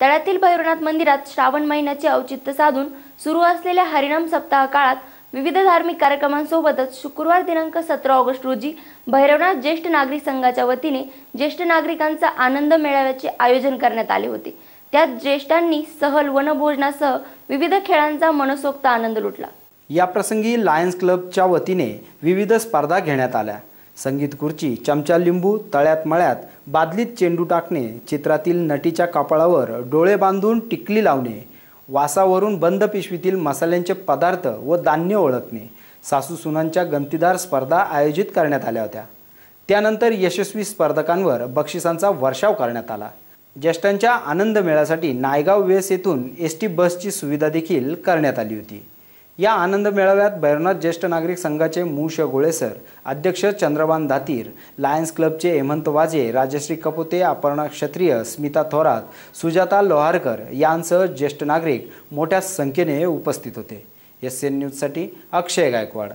तळ्यातील भैरवनाथ मंदिरात श्रावण महिन्याचे औचित्य साधून सुरू असलेल्या हरिनाम सप्ताह काळात विविध धार्मिक कार्यक्रमांसोबतच शुक्रवार दिनांक सतरा ऑगस्ट रोजी भैरवनाथ ज्येष्ठ नागरिक संघाच्या वतीने ज्येष्ठ नागरिकांचा आनंद मेळाव्याचे आयोजन करण्यात आले होते. त्यात ज्येष्ठांनी सहल वनभोजनासह विविध खेळांचा मनसोक्त आनंद लुटला. या प्रसंगी लायन्स क्लबच्या वतीने विविध स्पर्धा घेण्यात आल्या. संगीत खुर्ची चमचा लिंबू तळ्यात मळ्यात बादलीत चेंडू टाकणे चित्रातील नटीच्या कपाळावर डोळे बांधून टिकली लावणे वासावरून बंद पिशवीतील मसाल्यांचे पदार्थ व धान्य ओळखणे सासू सुनांच्या गमतीदार स्पर्धा आयोजित करण्यात आल्या होत्या. त्यानंतर यशस्वी स्पर्धकांवर बक्षिसांचा वर्षाव करण्यात आला. ज्येष्ठांच्या आनंद मेळ्यासाठी नायगाव वेस येथून एस टी बसची सुविधा देखील करण्यात आली होती. या आनंद मेळाव्यात भैरवनाथ ज्येष्ठ नागरिक संघाचे मूष गोळेसर अध्यक्ष चंद्रबान धातीर लायन्स क्लबचे हेमंत वाजे राजश्री कपोते अपर्णा क्षत्रिय स्मिता थोरात सुजाता लोहारकर यांसह ज्येष्ठ नागरिक मोठ्या संख्येने उपस्थित होते. एस एन न्यूजसाठी अक्षय गायकवाड.